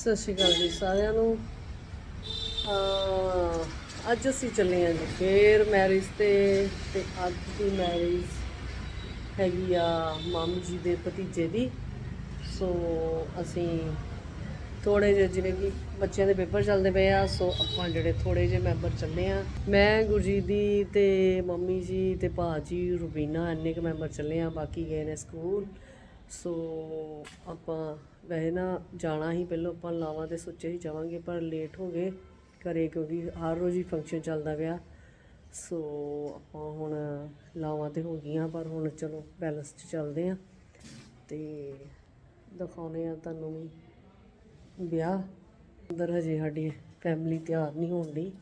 ਸਤਿ ਸ਼੍ਰੀ ਅਕਾਲ ਜੀ ਸਾਰਿਆਂ ਨੂੰ। ਅੱਜ ਅਸੀਂ ਚੱਲੇ ਹਾਂ ਜੀ ਫੇਰ ਮੈਰਿਜ ਤੇ ਤੇ ਅੱਜ ਦੀ ਮੈਰਿਜ ਹੈਗੀ ਆ ਮਾਮੂ ਜੀ ਦੇ ਭਤੀਜੇ ਦੀ। ਸੋ ਅਸੀਂ ਥੋੜੇ ਜਿਹੇ ਜਿਵੇਂ ਕਿ ਬੱਚਿਆਂ ਦੇ ਪੇਪਰ ਚੱਲਦੇ ਪਏ ਆ ਸੋ ਆਪਾਂ ਜਿਹੜੇ ਥੋੜੇ ਜਿਹੇ ਮੈਂਬਰ ਚੱਲੇ ਆ ਮੈਂ, ਗੁਰਜੀਤ ਦੀ ਤੇ ਮੰਮੀ ਜੀ ਤੇ ਭਾਜੀ ਰੁਬੀਨਾ, ਇੰਨੇ ਕੁ ਮੈਂਬਰ ਚੱਲੇ ਆ ਬਾਕੀ ਗਏ ਨੇ ਸਕੂਲ। ਸੋ ਆਪਾਂ ਵੈਸੇ ਨਾ ਜਾਣਾ ਹੀ, ਪਹਿਲਾਂ ਆਪਾਂ ਲਾਵਾਂ ਤੇ ਸੋਚਿਆ ਹੀ ਜਾਵਾਂਗੇ, ਪਰ ਲੇਟ ਹੋ ਗਏ ਘਰੇ, ਕਿਉਂਕਿ ਹਰ ਰੋਜ਼ ਹੀ ਫੰਕਸ਼ਨ ਚੱਲਦਾ ਪਿਆ। ਸੋ ਆਪਾਂ ਹੁਣ ਲਾਵਾਂ ਤੇ ਹੋ ਗਈਆਂ, ਪਰ ਹੁਣ ਚਲੋ ਪੈਲਸ 'ਚ ਚੱਲਦੇ ਆ ਤੇ ਦਿਖਾਉਨੇ ਆ ਤੁਹਾਨੂੰ ਵੀ ਵਿਆਹ। ਅੰਦਰ ਹਜੇ ਸਾਡੀ ਫੈਮਿਲੀ ਤਿਆਰ ਨਹੀਂ ਹੋਣ ਦੀ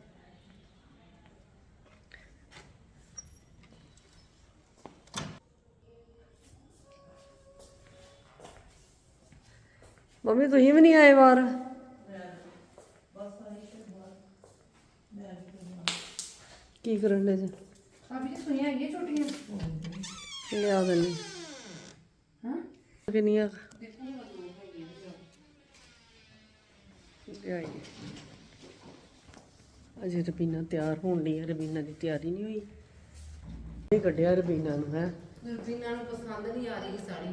ਮੰਮੀ ਤੁਸੀਂ ਵੀ ਨਹੀਂ ਆਏ ਬਾਹਰ? ਕੀ ਕਰਨ ਲੈ ਜੀ? ਭਾਬੀ ਜੀ ਸੁਣਿਆ ਹੈਗੀਆਂ ਛੋਟੀਆਂ? ਲਿਆ ਦੇਣੀ ਹਾਂ? ਕਿੰਨੀਆਂ? ਲਿਆਈ। ਅਜੇ ਰਬੀਨਾ ਤਿਆਰ ਹੋਣ ਲਈ ਰਬੀਨਾ ਦੀ ਤਿਆਰੀ ਨਹੀਂ ਹੋਈ। ਇਹ ਕੱਢਿਆ ਰਬੀਨਾ ਨੂੰ ਹੈ। ਗੁਰਬੀਨਾ ਨੂੰ ਪਸੰਦ ਨਹੀਂ ਆ ਰਹੀ ਸਾੜੀ।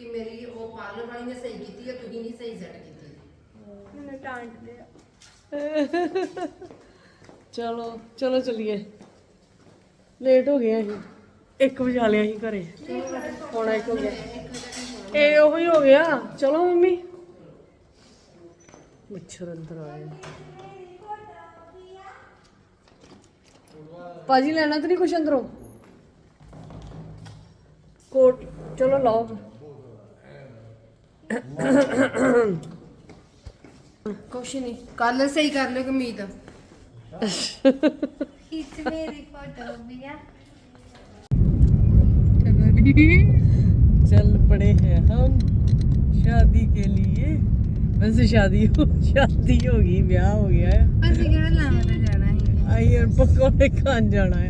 ਕਿ ਮੇਰੀ ਉਹ ਪਾਰਲਰ ਵਾਲੀ ਨੇ ਸਹੀ ਕੀਤੀ ਹੈ ਤੁਸੀਂ ਨਹੀਂ ਸਹੀ ਸੈੱਟ ਕੀਤੀ ਚਲੋ ਚਲੋ ਚਲੀਏ ਲੇਟ ਹੋ ਗਏ ਅਸੀਂ 1 ਵਜੇ ਆ ਲਿਆ ਅਸੀਂ ਘਰੇ ਹੁਣ ਇੱਕ ਹੋ ਗਿਆ ਇਹ ਉਹੀ ਹੋ ਗਿਆ ਚਲੋ ਮੰਮੀ ਮੱਛਰ ਅੰਦਰ ਆਏ ਭਾਜੀ ਲੈਣਾ ਤੇ ਨਹੀਂ ਕੁਛ ਅੰਦਰੋਂ ਕੋਟ ਚਲੋ ਲਾਓ ਫਿਰ। ਕੁਛ ਨਹੀਂ ਕੱਲ ਸਹੀ ਕਰ ਲਿਓ ਕਮੀਜ਼ खींच मेरी फोटो भैया चल पड़े हैं हम शादी के लिए वैसे शादी हो शादी होगी ब्याह हो गया है ਅਸੀਂ ਕਿਹੜਾ ਲਾਵਾਂ ਤੇ ਜਾਣਾ ਹੈ आई और पकौड़े खान जाना है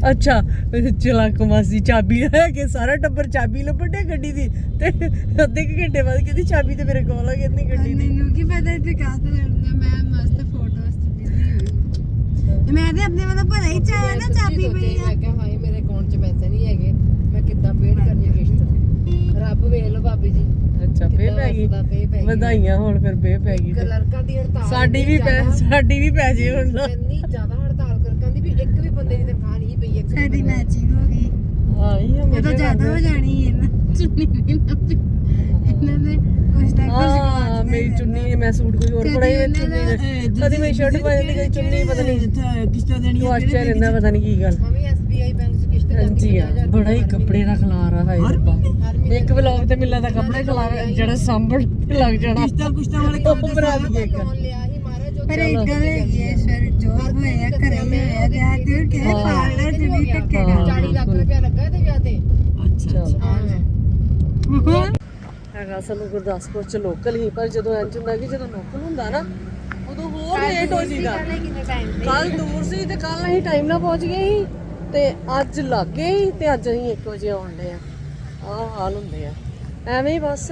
ਅੱਛਾ ਚਲਾਕ ਮਾਸੀ ਚਾਬੀ ਲੈ ਕੇ ਸਾਰਾ ਟੱਬਰ ਚਾਬੀ ਲੱਭਟਿਆ ਗੱਡੀ ਦੀ ਤੇ ਅੱਧੇ ਕੁ ਘੰਟੇ ਬਾਅਦ ਕਹਿੰਦੀ ਚਾਬੀ ਤੇ ਮੇਰੇ ਕੋਲ ਆ ਕਹਿੰਦੀ ਗੱਡੀ ਦੀ। ਮੈਨੂੰ ਕੀ ਪਤਾ ਤੇ ਕਾਹ ਤੋਂ ਲੜਨਾ ਮੈਂ ਮਸਤ ਫੋਟੋਸ ਚ ਬਿਜ਼ੀ ਹੋਈ ਮੈਂ ਤੇ ਆਪਣੇ ਵੱਲੋਂ ਭਲਾ ਹੀ ਚਾਹਿਆ ਨਾ ਚਾਬੀ ਪਈ ਆ। ਮੈਂ ਕਿਹਾ ਹਾਏ ਮੇਰੇ ਅਕਾਊਂਟ 'ਚ ਪੈਸੇ ਨਹੀਂ ਹੈਗੇ ਮੈਂ ਕਿੱਦਾਂ ਪੇਡ ਕਰਨੀ ਹੈ ਕਿਸ਼ਤ? ਰੱਬ ਵੇਖ ਲਓ ਭਾਬੀ ਜੀ ਅੱਛਾ ਫੇਰ ਪੈ ਗਈ। ਵਧਾਈਆਂ ਹੁਣ ਫਿਰ ਬੇ ਪੈ ਗਈ ਤੇ। ਕਲਰਕਾਂ ਦੀ ਹੜਤਾਲ ਸਾਡੀ ਵੀ ਪੈ ਸਾਡੀ ਵੀ ਪੈ ਜੇ ਹੁਣ ਨਾ ਇੰਨੀ ਜ਼ਿਆਦਾ ਹੜਤਾਲ ਕਲਰਕਾਂ ਦੀ ਵੀ ਇੱਕ ਵੀ ਬੰਦੇ ਦੀ ਤਨਖਾਹ ਨਹੀਂ ਪਈ ਇੱਕ ਵੀ ਸਾਡੀ। ਮੈਚਿੰਗ ਹੋ ਗਈ। ਆਈ ਇਹ ਤਾਂ ਜ਼ਿਆਦਾ ਹੋ ਜਾਣੀ ਹੈ ਨਾ ਚੁੰਨੀ ਵੀ ਨਾ ਇਹਨਾਂ ਨੇ ਕੁਛ ਨਾ ਕੁਛ ਹਾਂ ਮੇਰੀ ਚੁੰਨੀ ਮੈਂ ਸੂਟ ਕੋਈ ਹੋਰ ਪੜਾਈ ਵਿੱਚ ਉਹਨਾਂ ਚੁੰਨੀ ਕਦੀ ਮੇਰੀ ਸ਼ਰਟ ਪਾ ਜਾਂਦੀ ਕਦੀ ਚੁੰਨੀ ਪਤਾ ਨਹੀਂ ਕਿਸ਼ਤਾਂ ਦੇਣੀਆਂ ਤੂੰ ਆਸ਼ਚਰ ਰਹਿੰਦਾ ਪਤਾ ਨਹੀਂ ਕੀ ਗੱਲ। ਮੰਮੀ SBI ਬੈਂਕ 'ਚ ਕਿਸ਼ਤ ਹਾਂਜੀ ਆ ਬੜਾ ਹੀ ਕੱਪੜੇ ਦਾ ਖਲਾਰਾ ਹੈ ਰੱਬਾ ਹਰ ਮਹੀਨੇ ਇੱਕ ਵਲੌਗ ਤੇ ਮਿਲਦਾ ਤਾਂ ਕੱਪੜੇ ਖਲਾਰਾ ਜਿਹੜਾ ਸਾਂਭਣ ਤੇ ਲੱਗ ਜਾਣਾ। ਕਿਸ਼ਤਾਂ ਕੁਸ਼ਤਾਂ ਵਾਲੇ ਉਹ ਬਣਾ ਦਈਏ ਇੱਕ। ਪਰ ਇਦਾਂ ਹੈਗੀ ਹੈ ਸਰ ਜੋ ਹੋਇਆ ਘਰੇ ਹੀ ਹੋਇਆ ਤੇ ਆ ਤੂੰ ਕਿਹ ਪਾਰਲਰ ਚ ਵੀ ਧੱਕੇ ਹਾਂ। 40 ਲੱਖ ਰੁਪਇਆ ਲੱਗਾ ਇਹਦੇ ਵਿਆਹ ਤੇ। ਅੱਛਾ ਚਲ ਹਾਂ ਹੈਗਾ ਸਾਨੂੰ ਗੁਰਦਾਸਪੁਰ ਚ ਲੋਕਲ ਹੀ ਪਰ ਜਦੋਂ ਇੰਜ ਹੁੰਦਾ ਕਿ ਜਦੋਂ ਲੋਕਲ ਹੁੰਦਾ ਨਾ ਉਦੋਂ ਹੋਰ ਲੇਟ ਹੋ ਜੀਦਾ ਕਿੰਨੇ ਟਾਈਮ ਕੱਲ ਦੂਰ ਸੀ ਤੇ ਕੱਲ ਅਸੀਂ ਟਾਈਮ ਨਾਲ ਪਹੁੰਚ ਗਏ ਸੀ ਤੇ ਅੱਜ ਲੱਗ ਗਏ ਸੀ ਤੇ ਅੱਜ ਅਸੀਂ 1 ਵਜੇ ਆਉਂਦੇ ਆ। ਆਹ ਹਾਲ ਹੁੰਦੇ ਆ। ਐਵੇਂ ਹੀ ਬਸ।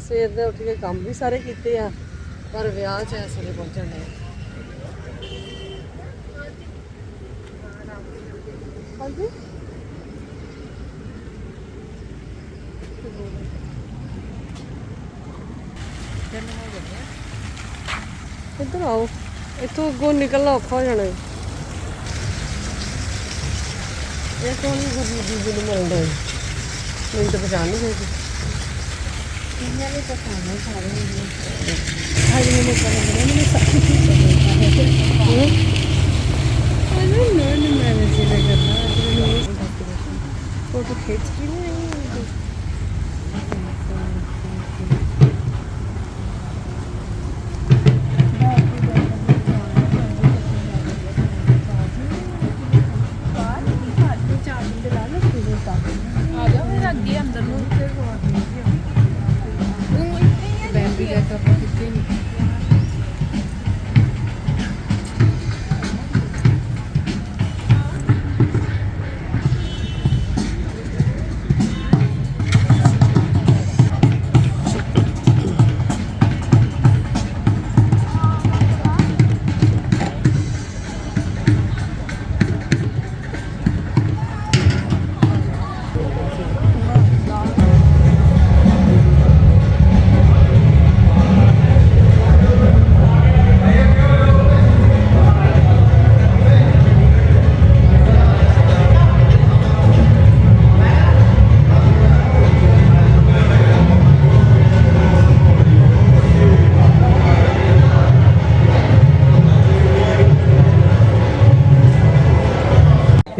ਸਵੇਰ ਦੇ ਉੱਠ ਕੇ ਕੰਮ ਵੀ ਸਾਰੇ ਕੀਤੇ ਆ। ਪਰ ਵਿਆਹ 'ਚ ਐਸ ਵੇਲੇ ਪਹੁੰਚਣ ਦੇ। ਹਾਂਜੀ? ਇੱਧਰ ਆਓ। ਇੱਥੋਂ ਅੱਗੋਂ ਨਿਕਲਣਾ ਔਖਾ ਹੋ ਜਾਣਾ। ਹੈ। ਇਹ ਕੌਣ ਗੁਰੂ ਜੀ ਨੂੰ ਮਿਲਦਾ ਹੈ ਮੈਨੂੰ ਤਾਂ ਪਛਾਣ ਨਹੀਂ ਹੋਈ ਇਹਨਾਂ ਨੇ ਤਾਂ ਖਾਣਾ ਸਾਰੇ ਅੱਜ ਮੈਨੂੰ ਪਤਾ ਨਹੀਂ ਮੈਨੂੰ ਸਭ ਕੁਝ ਪਤਾ ਹੈ ਅਰੇ ਨਾ ਨਾ ਮੈਂ ਵੈਸੇ ਨਾ ਕਰਨਾ ਮੈਨੂੰ ਫੋਟੋ ਖਿੱਚ ਕੇ ਨਹੀਂ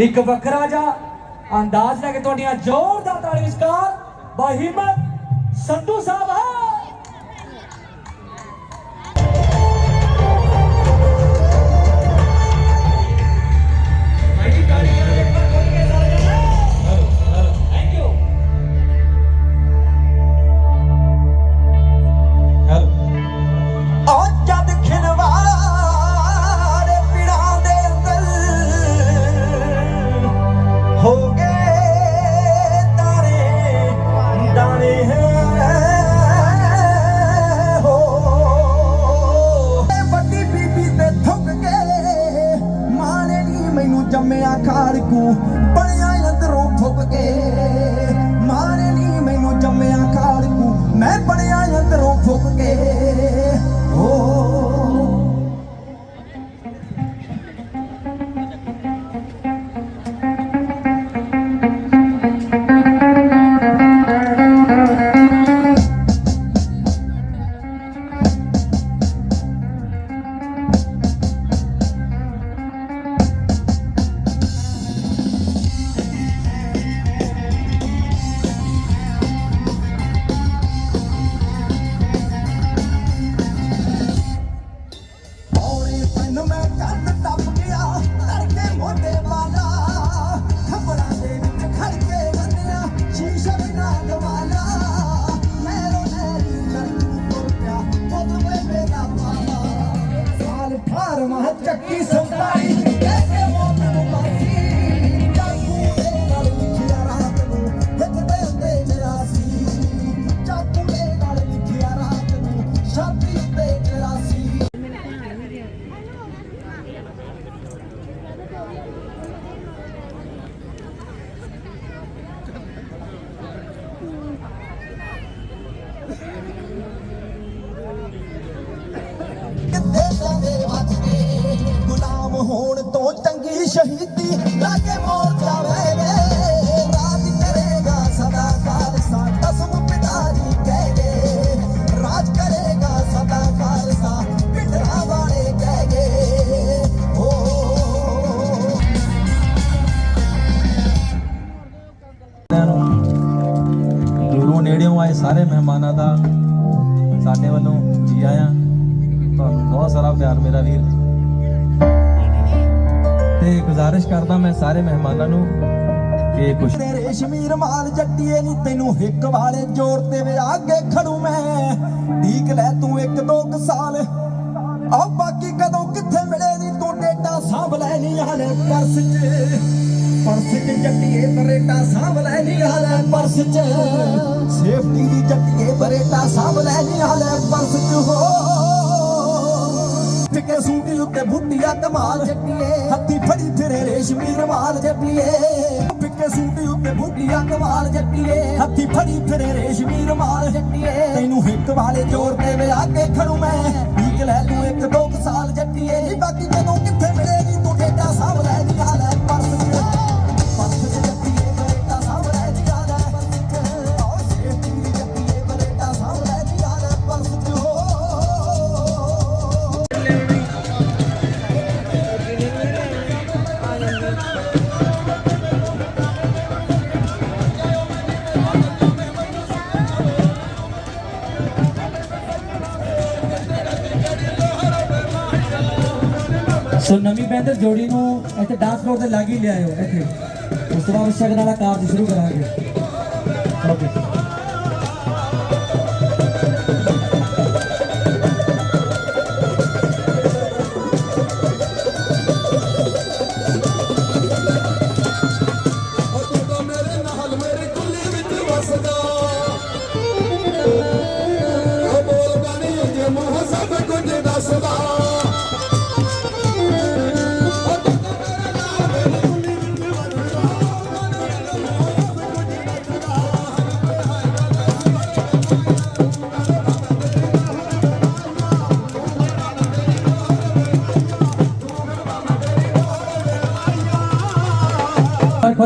ਇੱਕ ਵੱਖਰਾ ਜਾ ਅੰਦਾਜ਼ ਲੈ ਕੇ ਤੁਹਾਡੀਆਂ ਜ਼ੋਰਦਾਰ ਤਾੜੀ ਵਿਚਕਾਰ ਬਾਹਿਮਤ ਸੰਧੂ ਸਾਹਿਬ ਆ। ਸਾਰੇ ਮਹਿਮਾਨਾਂ ਦਾ ਸਾਡੇ ਵੱਲੋਂ ਜੀ ਆਇਆਂ। ਤੁਹਾਨੂੰ ਬਹੁਤ ਸਾਰਾ ਪਿਆਰ ਮੇਰਾ ਵੀਰ। ਤੇ ਗੁਜ਼ਾਰਿਸ਼ ਕਰਦਾ ਮੈਂ ਸਾਰੇ ਮਹਿਮਾਨਾਂ ਨੂੰ ਕਿ ਕੁਝ ਰੇਸ਼ਮੀ ਰਮਾਲ ਜੱਟੀਏ ਨੀ, ਤੈਨੂੰ ਹਿੱਕ ਵਾਲੇ ਜ਼ੋਰ ਤੇ ਵਿਆਹ ਕੇ ਖੜੂ ਮੈਂ। ਠੀਕ ਲੈ ਤੂੰ ਇੱਕ ਦੋ ਕੁ ਸਾਲ। ਆ ਬਾਕੀ ਕਦੋਂ ਕਿੱਥੇ ਮਿਲੇ ਨੀ, ਤੂੰ ਡੇਟਾ ਸਾਂਭ ਲੈਣੀ ਹਾਲੇ ਪਰਸ 'ਚ। ਪਰਸ 'ਚ ਜੱਟੀਏ ਬਰੇਟਾ ਸਾਂਭ ਲੈ ਨੀ ਹਾਲੇ ਪਰਸ 'ਚ। ਸੇਫਟੀ ਦੀ ਜੱਟੀਏ ਬਰੇਟਾ ਸਾਂਭ ਲੈ ਨੀ ਹਾਲੇ ਪਰਸ 'ਚ ਹੋ। ਫਿੱਕੇ ਸੂਟੀ ਉੱਤੇ ਬੁੱਢੀਆ ਕਮਾਲ ਜੱਟੀਏ। ਹੱਥੀ ਫੜੀ ਫਿਰੇ ਰੇਸ਼ਮੀ ਰਵਾਲ ਜੱਟੀਏ। ਫਿੱਕੇ ਸੂਟੀ ਉੱਤੇ ਬੁੱਢੀਆ ਕਮਾਲ ਜੱਟੀਏ। ਹੱਥੀ ਫੜੀ ਫਿਰੇ ਰੇਸ਼ਮੀ ਰਵਾਲ ਜੱਟੀਏ। ਤੈਨੂੰ ਹਿੱਕ ਵਾਲੇ ਜ਼ੋਰ ਤੇ ਵਿਆਹ ਕੇ ਖੜੂ ਮੈਂ। ਸੋ ਨਵੀਂ ਬੈਂਦਰ ਜੋੜੀ ਨੂੰ ਇੱਥੇ ਡਾਂਸ ਫਲੋਰ ਤੇ ਲੱਗ ਲਿਆਇਓ ਇੱਥੇ। ਉਸ ਤੋਂ ਬਾਅਦ ਸ਼ਗਨ ਵਾਲਾ ਕਾਰਜ ਸ਼ੁਰੂ ਕਰਾਂਗੇ। ਓਕੇ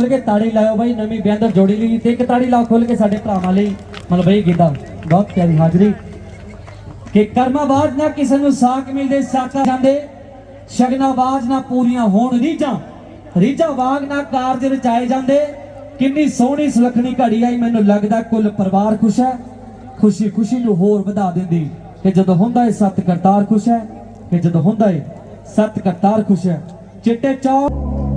ਖੁੱਲ ਕੇ ਤਾੜੀ ਲਾਇਓ ਬਾਈ, ਨਵੀਂ ਬੈਂਦਰ ਜੋੜੀ ਲਈ ਤੇ ਇੱਕ ਤਾੜੀ ਲਾਓ ਖੁੱਲ ਕੇ ਸਾਡੇ ਭਰਾਵਾਂ ਲਈ। ਮਤਲਬ ਬਈ ਬਹੁਤ ਪਿਆਰੀ ਹਾਜ਼ਰੀ। ਕਿ ਕਰਮਾਵਾਜ ਨਾ ਕਿਸੇ ਨੂੰ ਸਾਕ ਮਿਲਦੇ, ਸਾਕਾ ਜਾਂਦੇ। ਸ਼ਗਨਾਵਾਜ ਨਾ ਪੂਰੀਆਂ ਹੋਣ ਰੀਝਾਂ। ਰੀਝਾਂ ਵਾਂਗ ਨਾ ਕਾਰਜ ਰਚਾਏ ਜਾਂਦੇ। ਕਿੰਨੀ ਸੋਹਣੀ ਸੁਲੱਖਣੀ ਘੜੀ ਆਈ, ਮੈਨੂੰ ਲੱਗਦਾ ਕੁੱਲ ਪਰਿਵਾਰ ਖੁਸ਼ ਹੈ। ਖੁਸ਼ੀ ਖੁਸ਼ੀ ਨੂੰ ਹੋਰ ਵਧਾ ਦਿੰਦੀ। ਕਿ ਜਦੋਂ ਹੁੰਦਾ ਏ ਸਤ ਕਰਤਾਰ ਖੁਸ਼ ਹੈ, ਕਿ ਜਦੋਂ ਹੁੰਦਾ ਏ ਸਤ ਕਰਤਾਰ ਖੁਸ਼ ਹੈ। ਚਿੱਟੇ ਚੌ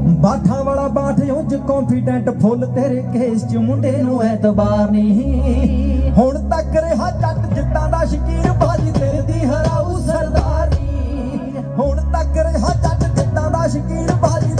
ਬਾਠਾਂ ਵਾਲਾ ਬਾਠ ਉਂਝ ਕੌਨਫੀਡੈਂਟ ਫੁੱਲ ਤੇਰੇ ਕੇਸ ਚ ਮੁੰਡੇ ਨੂੰ ਐਤਬਾਰ ਨਹੀਂ। ਹੁਣ ਤੱਕ ਰਿਹਾ ਜੱਟ ਜਿੱਤਾਂ ਦਾ ਸ਼ਕੀਰ ਬਾਜੀ ਤੇਰੇ ਦੀ ਹਰਾਊ ਸਰਦਾਰੀ। ਹੁਣ ਤੱਕ ਰਿਹਾ ਜੱਟ ਜਿੱਤਾਂ ਦਾ ਸ਼ਕੀਰ ਬਾਜੀ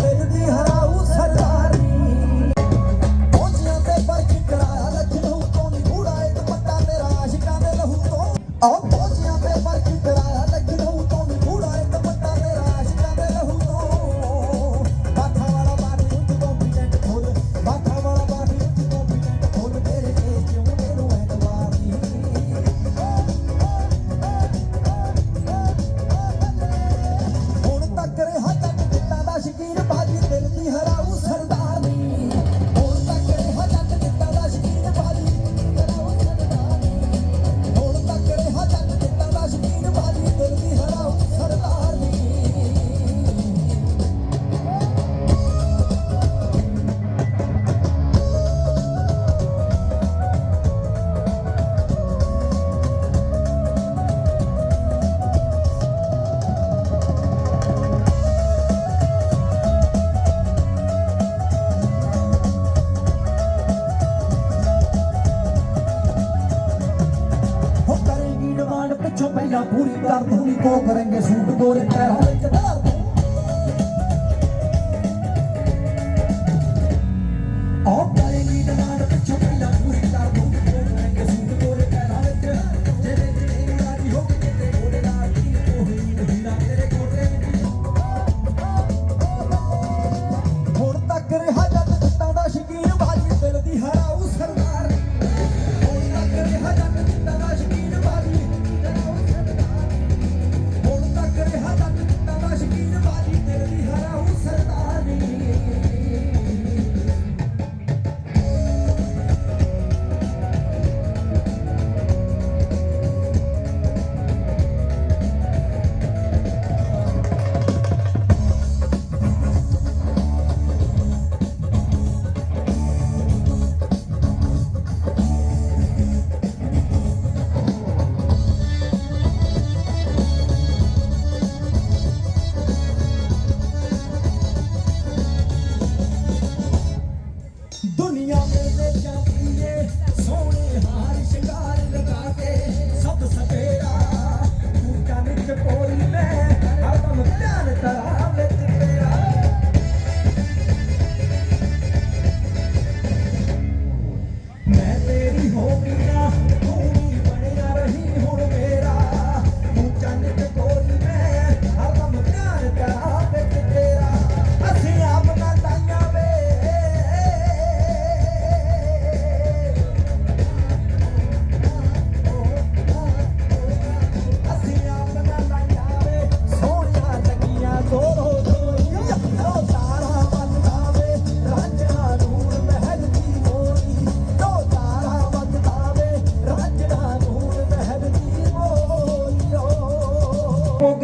ਪਿੱਛੋਂ ਪਹਿਲਾਂ ਪੂਰੀ ਕਰ ਦੂੰਗੀ ਕੋ ਕਰਾਂਗੇ ਸੂਟ ਗੋਰੇ ਪੈਰਾਂ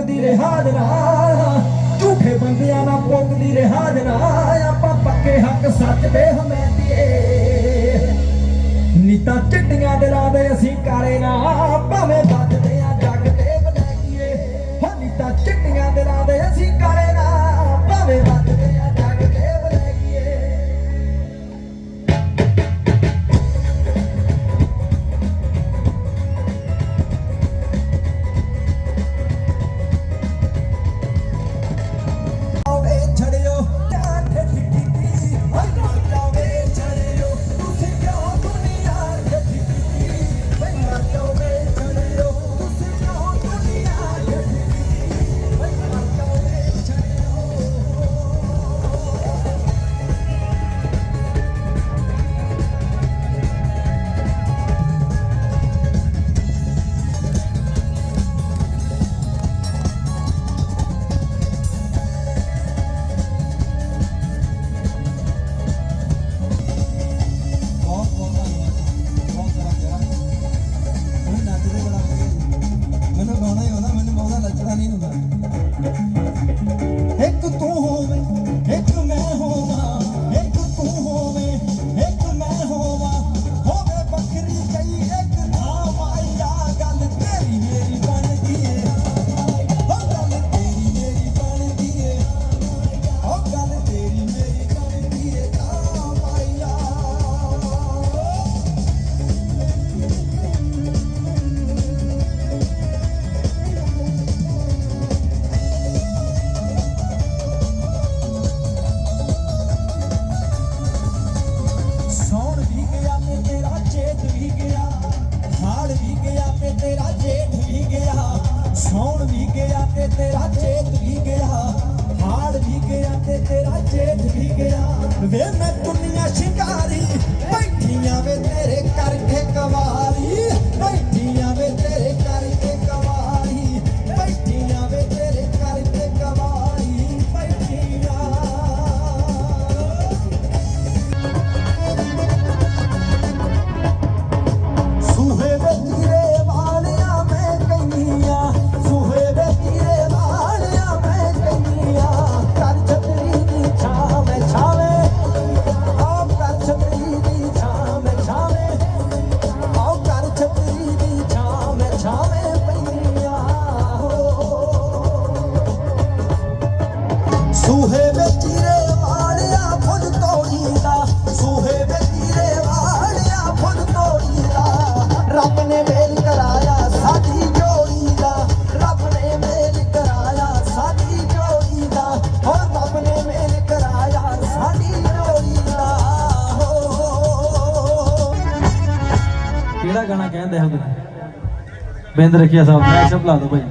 ਪੁੱਗਦੀ ਰਿਹਾਜ ਨਾ ਝੂਠੇ ਬੰਦਿਆਂ ਨਾਲ ਪੁੱਗਦੀ ਰਿਹਾਜ ਨਾ ਆਪਾਂ ਪੱਕੇ ਹੱਕ ਸੱਚ ਦੇ ਹਮੇਦੀਏ ਨੀਤਾਂ ਚਿੱਟੀਆਂ ਦਿਲਾਂ ਦੇ ਅਸੀਂ ਕਾਲੇ ਨਾ। ਭਾਵੇਂ ਵੱਜਦੇ Thank you. ਤੇਰਾ ਚੇਤ ਵੀ ਗਿਆ ਹਾਰ ਵੀ ਗਿਆ ਤੇਰਾ ਚੇਤ ਵੀ ਗਿਆ। ਵੇ ਮੈਂ ਦੁਨੀਆ ਸ਼ਿਕਾਰੀ ਬੈਠੀਆਂ ਵੇ ਤੇਰੇ ਬਿੰਦ ਰੱਖਿਆ ਸਾਹਿਬ ਨੇ ਐਕਸ਼ਨ ਬੁਲਾ ਦਿਓ ਭਾਈ।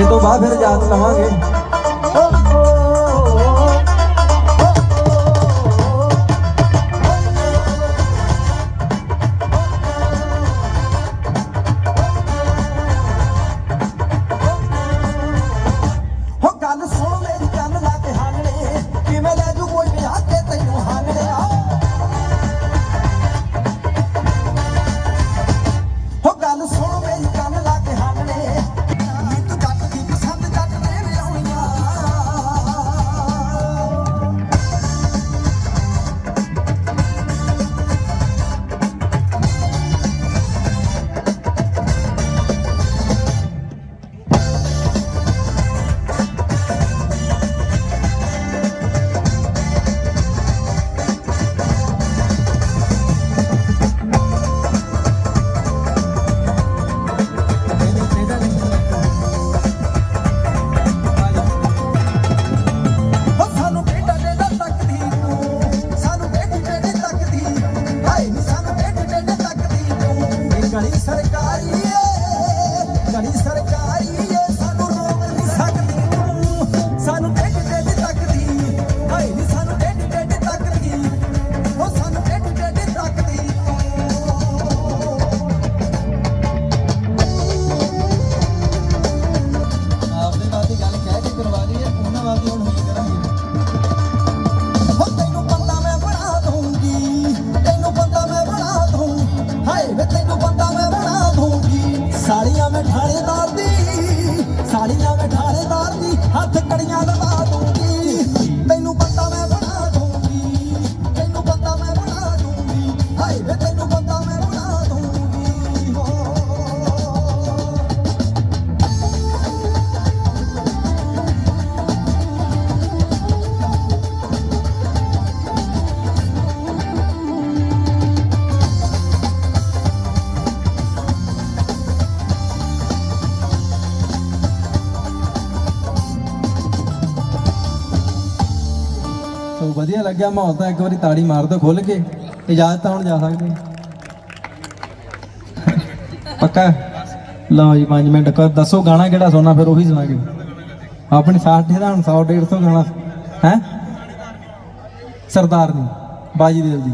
ਇਹ ਤੋਂ ਬਾਅਦ ਫਿਰ ਜਾਤ ਲਵਾਂਗੇ ਲੱਗਿਆ ਮਾਹੌਲ ਤਾਂ ਇੱਕ ਵਾਰੀ ਤਾੜੀ ਮਾਰ ਦਿਓ ਖੁੱਲ ਕੇ। ਇਜਾਜ਼ਤ ਤਾਂ ਹੁਣ ਜਾ ਸਕਦੇ। ਪੱਕਾ ਲਓ ਜੀ 5 ਮਿੰਟ ਕਰ, ਦੱਸੋ ਗਾਣਾ ਕਿਹੜਾ ਸੁਣਨਾ, ਫਿਰ ਉਹੀ ਸੁਣਾਗੇ। ਆਪਣੀ ਸਾਡੇ ਦਾ ਹੁਣ 100 150 ਗਾਣਾ। ਹੈ? ਸਰਦਾਰ ਦੀ ਬਾਜੀ ਦਿਲ ਦੀ।